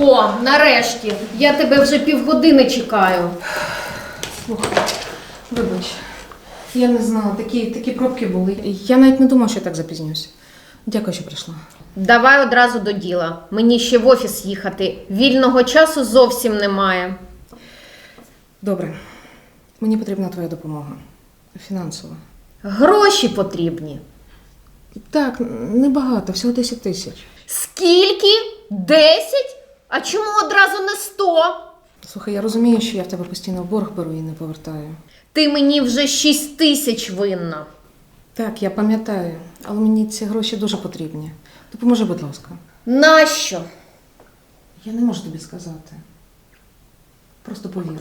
О, нарешті. Я тебе вже півгодини чекаю. Слухай, вибач. Я не знала, такі, такі пробки були. Я навіть не думала, що я так запізнюсь. Дякую, що прийшла. Давай одразу до діла. Мені ще в офіс їхати. Вільного часу зовсім немає. Добре. Мені потрібна твоя допомога. Фінансова. Гроші потрібні. Так, небагато, всього 10 тисяч. Скільки? Десять? А чому одразу не сто? Слухай, я розумію, що я в тебе постійно в борг беру і не повертаю. Ти мені вже шість тисяч винна. Так, я пам'ятаю, але мені ці гроші дуже потрібні. Допоможи, будь ласка. Нащо? Я не можу тобі сказати. Просто повір.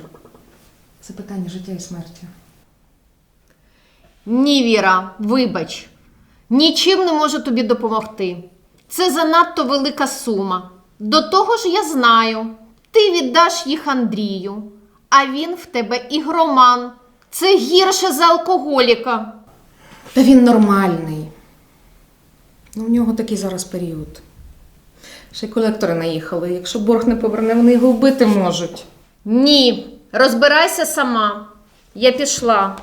Це питання життя і смерті. Ні, Віра, вибач. Нічим не можу тобі допомогти. Це занадто велика сума. До того ж, я знаю, ти віддаш їх Андрію, а він в тебе ігроман. Це гірше за алкоголіка. Та він нормальний. Ну, в нього такий зараз період. Ще й колектори наїхали. Якщо борг не поверне, вони його вбити можуть. Ні, розбирайся сама. Я пішла.